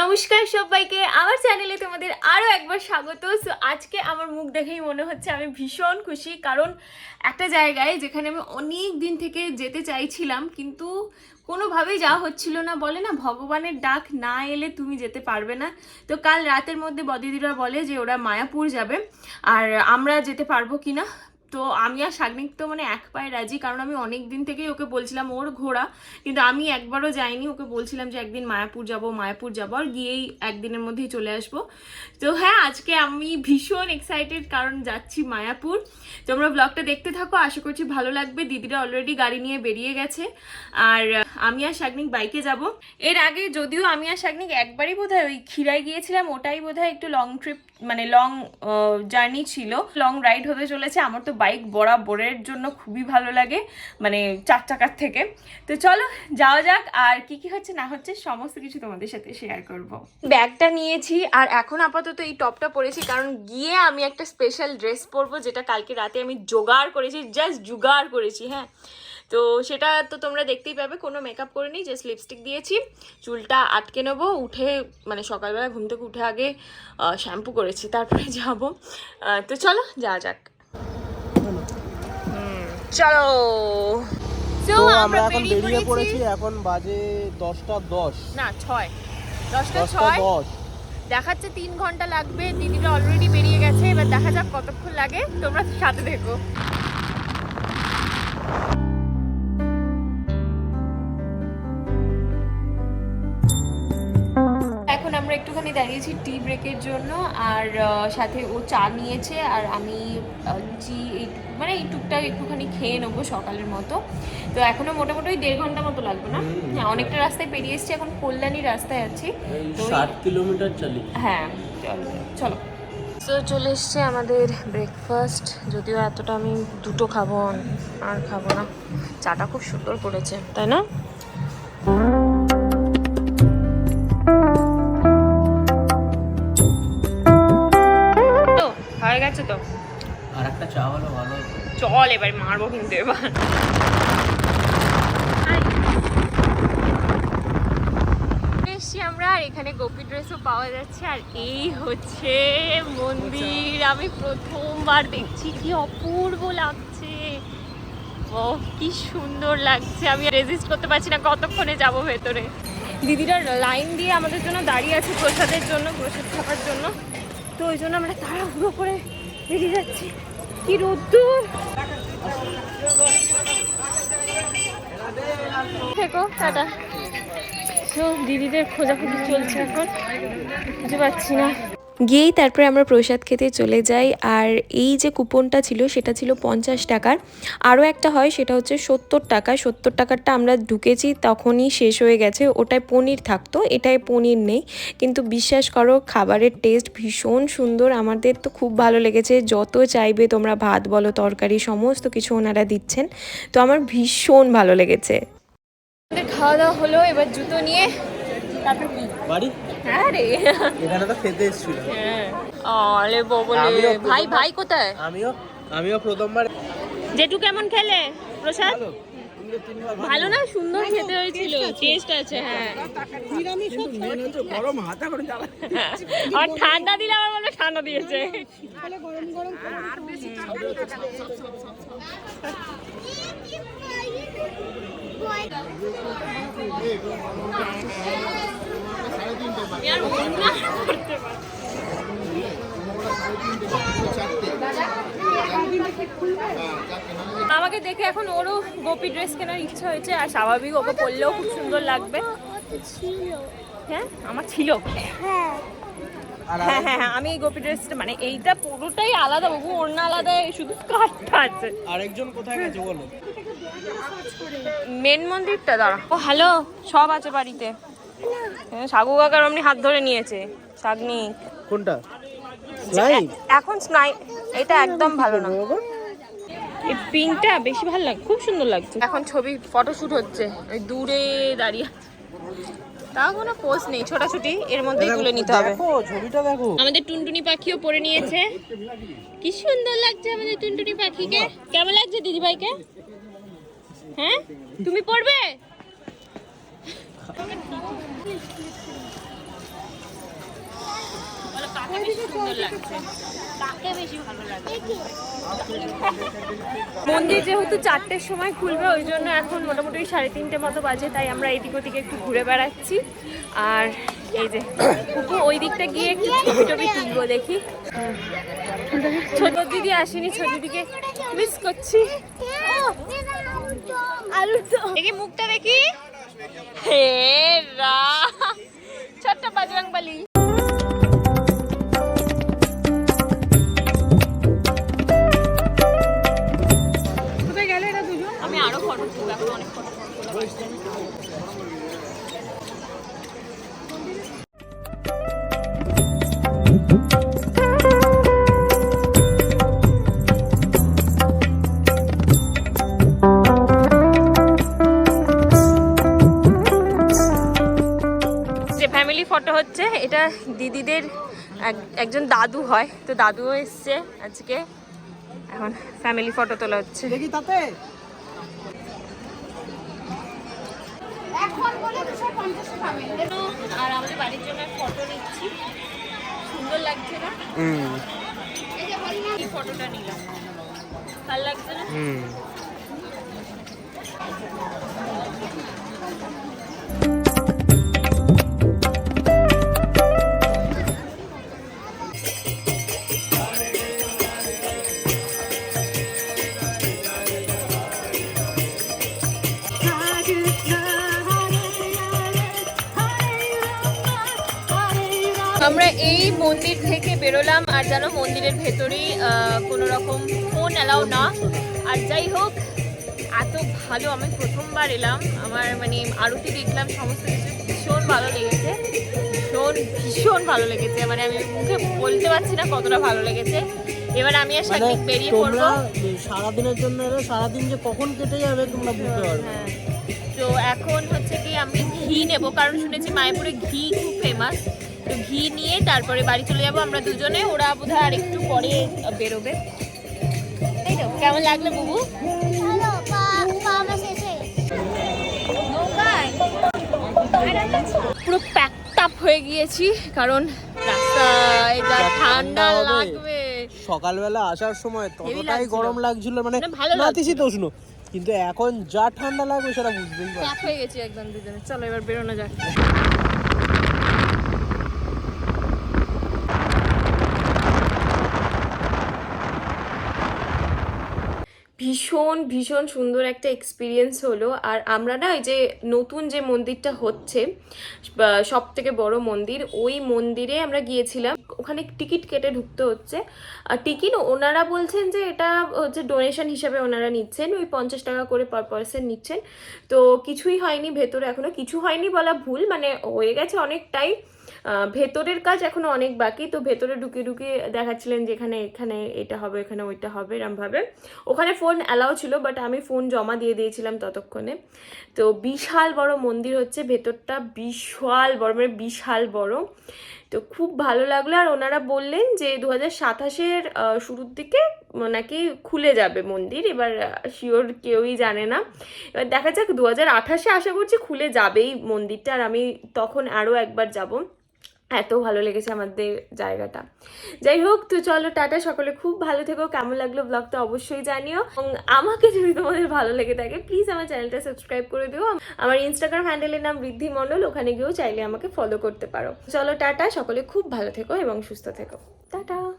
নমস্কার সবাইকে, আমার চ্যানেলে তোমাদের আরও একবার স্বাগত। সো আজকে আমার মুখ দেখেই মনে হচ্ছে আমি ভীষণ খুশি, কারণ একটা জায়গায় যেখানে আমি অনেক দিন থেকে যেতে চাইছিলাম, কিন্তু কোনোভাবেই যাওয়া হচ্ছিল না। বলে না, ভগবানের ডাক না এলে তুমি যেতে পারবে না। তো কাল রাতের মধ্যে বদিদিরা বলে যে ওরা মায়াপুর যাবে, আর আমরা যেতে পারব কি না তো আমি আর সাগ্নিক তো মানে এক পায়ে রাজি, কারণ আমি অনেক দিন থেকেই ওকে বলছিলাম ওর ঘোড়া, কিন্তু আমি একবারও যাইনি। ওকে বলছিলাম যে একদিন মায়াপুর যাব মায়াপুর যাব আর গিয়েই একদিনের মধ্যেই চলে আসব। তো হ্যাঁ আজকে আমি ভীষণ এক্সাইটেড কারণ যাচ্ছি মায়াপুর। তোমরা ব্লগটা দেখতে থাকো, আশা করছি ভালো লাগবে। দিদিরা অলরেডি গাড়ি নিয়ে বেরিয়ে গেছে। আর আমি আর শাগনিক বাইকে যাব। এর আগে যদিও আমি আর শাগনিক একবারই বোধহয় ওই খিরায় গিয়েছিলাম, ওটাই বোধহয় একটু লং ট্রিপ মানে লং জার্নি ছিল। লং রাইড হতে চলেছে। আমার তো বাইক বরাবরের জন্য খুবই ভালো লাগে মানে চার চাকার থেকে। তো চলো, যাওয়া যাক আর কি কি হচ্ছে না হচ্ছে, সমস্ত কিছু তোমাদের সাথে শেয়ার করব। ব্যাগটা নিয়েছি আর এখন আপাতত এই টপটা পরেছি, কারণ গিয়ে আমি একটা স্পেশাল ড্রেস পরবো, যেটা কালকে রাতে আমি জোগাড় করেছি জাস্ট জোগাড় করেছি হ্যাঁ। তো সেটা তো তোমরা দেখতেই পাবে কোনো মেকআপ করে নিই জাস্ট লিপস্টিক দিয়েছি। চুলটা আটকে নেব উঠে মানে সকালবেলা ঘুম থেকে উঠে আগে শ্যাম্পু করেছি তারপরে যাব। তো চলো যাওয়া যাক। চলো। তো আমরা এখন বেরিয়ে পড়েছি। এখন বাজে দশটা দশ। না ছয়। দশটা ছয়। দেখাচ্ছে তিন ঘণ্টা লাগবে দিদিরা অলরেডি বেরিয়ে গেছে এবার দেখা যাক কতক্ষণ লাগে তোমরা সাথে দেখো আমরা একটুখানি দাঁড়িয়েছি টি ব্রেকের জন্য আর সাথে ও চা নিয়েছে আর আমি এই মানে এই টুকটাক একটুখানি খেয়ে নেব সকালের মতো। তো এখনও মোটামুটি ওই দেড় ঘণ্টা মতো লাগবে না? হ্যাঁ অনেকটা রাস্তায় পেরিয়ে এসেছি এখন কল্যাণী রাস্তায় আছি। তো ওই- ষাট কিলোমিটার চালি। হ্যাঁ চলো চলো। তো চলে এসছে আমাদের ব্রেকফাস্ট যদিও এতটা আমি দুটো খাব আর খাব না। চাটা খুব সুন্দর করেছে তাই না? হয়ে গেছে তো। আর একটা চা হলো ভালো চল এবার মারবো কিন্তু এবার। এসছি আমরা আর এখানে গোপী ড্রেসও পাওয়া যাচ্ছে। আর এই হচ্ছে মন্দির। আমি প্রথমবার দেখছি কি অপূর্ব লাগছে। ও কি সুন্দর লাগছে। আমি রেজিস্ট করতে পারছি না কতক্ষণে যাব ভেতরে। দিদিরা লাইন দিয়ে আমাদের জন্য দাঁড়িয়ে আছে প্রসাদের জন্য প্রসাদ খাবার জন্য। তো ওই জন্য আমরা তাড়াহুড়ো করে বেরিয়ে যাচ্ছি। কি রোদ্দুর! থেকো, টাটা। তো দিদিদের খোঁজাখুঁজি চলছে এখন বুঝতে পারছি না। গিয়েই তারপরে আমরা প্রসাদ খেতে চলে যাই। আর এই যে কুপনটা ছিল, সেটা ছিল পঞ্চাশ টাকার। আরও একটা হয়, সেটা হচ্ছে সত্তর টাকা। সত্তর টাকারটা আমরা ঢুকেছি, তখনই শেষ হয়ে গেছে। ওটায় পনির থাকতো, এটায় পনির নেই। কিন্তু বিশ্বাস করো, খাবারের টেস্ট ভীষণ সুন্দর। আমাদের তো খুব ভালো লেগেছে। যত চাইবে তোমরা ভাত বলো, তরকারি, সমস্ত কিছু ওনারা দিচ্ছেন। তো আমার ভীষণ ভালো লেগেছে। খাওয়া দাওয়া হলো, এবার জুতো নিয়ে তারপর কি? বাড়ি? হ্যাঁ রে। এখানে তো খেতে এসেছিল হ্যাঁ। ভাই ভাই কোথায়? আমিও আমিও প্রথমবার জেঠু কেমন খেলে? প্রসাদ? ভালো। না? সুন্দর খেতে হয়েছিল। টেস্ট আছে। হ্যাঁ। গরম হাতা করে আর ঠান্ডা দিলে আমার মনে হয় ঠান্ডা দিয়েছে। আর না। আমাকে দেখে এখন ওরও গোপী ড্রেস কেনার ইচ্ছা হয়েছে আর স্বাভাবিক ওকে পরলেও খুব সুন্দর লাগবে। হ্যাঁ? আমার ছিল। হ্যাঁ হ্যাঁ হ্যাঁ আমি এই গোপী ড্রেসটা মানে এইটা পুরোটাই আলাদা বাবু অন্য আলাদা শুধু কাঠটা আছে। আরেকজন কোথায় গেছে বলো মেন মন্দিরটা দাঁড়া। ও হ্যালো সব আছে বাড়িতে। হ্যাঁ, সাগু কাকার অমনি হাত ধরে নিয়েছে শাগনি কোনটা? এখন স্নাই এটা একদম ভালো না। এই পিঙ্কটা বেশি ভালো লাগে খুব সুন্দর লাগছে। এখন ছবি ফটোশুট হচ্ছে। ওই দূরে দাঁড়িয়ে। তাও কোনো পোজ নেই ছোটাছুটি। এর মধ্যেই তুলে নিতে হবে। ছবিটা দেখো। আমাদের টুনটুনি পাখিও পরে নিয়েছে। কি সুন্দর লাগছে আমাদের টুনটুনি পাখিকে। কেমন লাগছে দিদি ভাইকে হ্যাঁ? তুমি পড়বে? কাকে বেশি সুন্দর লাগছে কাকে বেশি ভালো লাগছে মন্দির যেহেতু চারটের সময় খুলবে ওই জন্য এখন মোটামুটি ওই সাড়ে তিনটে মতো বাজে তাই আমরা এদিক ওদিকে একটু ঘুরে বেড়াচ্ছি। আর এই যে কুকু ওই দিকটা গিয়ে একটু ছবি টবি তুলবো দেখি। ছোট দিদি আসেনি ছোট দিদিকে মিস করছি। দেখি মুখটা দেখি। হে রা। ছোট্ট বাজরং বালি। হচ্ছে এটা দিদিদের এক- একজন দাদু হয় তো দাদুও এসছে আজকে। এখন ফ্যামিলি ফটো তোলা হচ্ছে। দেখি তাতে। আর আমাদের বাড়ির জন্য ফটো নিচ্ছি। সুন্দর লাগছে না? হুম। এই ফটোটা নিলাম। ভালো লাগছে না? হুম। আমরা এই মন্দির থেকে বেরোলাম আর যেন মন্দিরের ভেতরেই কোনো রকম ফোন অ্যালাউ না। আর যাই হোক এত ভালো আমি প্রথমবার এলাম। আমার মানে আরতি দেখলাম সমস্ত কিছু ভীষণ ভালো লেগেছে। ভীষণ ভীষণ ভালো লেগেছে। মানে আমি মুখে বলতে পারছি না কতটা ভালো লেগেছে। এবার আমি আর মানে সাথে বেরিয়ে পড়ব। সারাদিনের জন্য সারাদিন যে কখন কেটে যাবে তোমরা বুঝতে পারবে হ্যাঁ। তো এখন হচ্ছে কি আমি ঘি নেব কারণ শুনেছি মায়াপুরে ঘি খুব ফেমাস তো ঘি নিয়ে তারপরে বাড়ি চলে যাব আমরা দুজনে। ওরা বোধহয় আর একটু পরে বেরোবে। তাই তো কেমন লাগল বুবু? পুরো প্যাকড আপ হয়ে গিয়েছি কারণ রাস্তায় যা ঠান্ডা লাগবে। সকালবেলা আসার সময় ততটাই। গরম লাগছিল মানে। নাতিশীতোষ্ণ কিন্তু এখন যা ঠান্ডা লাগবে সেটা পারছি। হয়ে গেছি একদম দুজনে। চলো এবার বেরোনো যাক। ভীষণ ভীষণ সুন্দর একটা এক্সপিরিয়েন্স হলো। আর আমরা না এই যে নতুন যে মন্দিরটা হচ্ছে সব থেকে বড় মন্দির, ওই মন্দিরে আমরা গিয়েছিলাম। ওখানে টিকিট কেটে ঢুকতে হচ্ছে। আর টিকিট ওনারা বলছেন যে এটা হচ্ছে ডোনেশন হিসাবে ওনারা নিচ্ছেন, ওই পঞ্চাশ টাকা করে পার পার্সন নিচ্ছেন। তো কিছুই হয়নি ভেতরে এখনও। কিছু হয়নি বলা ভুল মানে হয়ে গেছে অনেকটাই। ভেতরের কাজ এখনও অনেক বাকি, তো ভেতরে ঢুকে ঢুকে দেখাচ্ছিলেন যে এখানে এখানে এটা হবে, এখানে ওইটা হবে, এরমভাবে। ওখানে ফোন অ্যালাউ ছিল বাট আমি ফোন জমা দিয়ে দিয়েছিলাম ততক্ষণে। তো বিশাল বড় মন্দির হচ্ছে, ভেতরটা বিশাল বড় মানে বিশাল বড়। তো খুব ভালো লাগল। আর ওনারা বললেন যে দু হাজার সাতাশের শুরুর দিকে নাকি খুলে যাবে মন্দির। এবার শিওর কেউই জানে না। এবার দেখা যাক দু হাজার আঠাশে আশা করছি খুলে যাবেই মন্দিরটা। আর আমি তখন আরও একবার যাব। এত ভালো লেগেছে আমাদের জায়গাটা। যাই হোক, তো চলো, টাটা সকলে। খুব ভালো থেকো। কেমন লাগল ব্লগটা অবশ্যই জানিও। এবং আমাকে যদি তোমাদের ভালো লেগে থাকে প্লিজ আমার চ্যানেলটা সাবস্ক্রাইব করে দিও। আমার ইনস্টাগ্রাম হ্যান্ডেলের নাম বৃদ্ধি মণ্ডল। ওখানে গিয়েও চাইলে আমাকে ফলো করতে পারো। চলো, টাটা। সকলে খুব ভালো থেকো এবং সুস্থ থেকো। টাটা।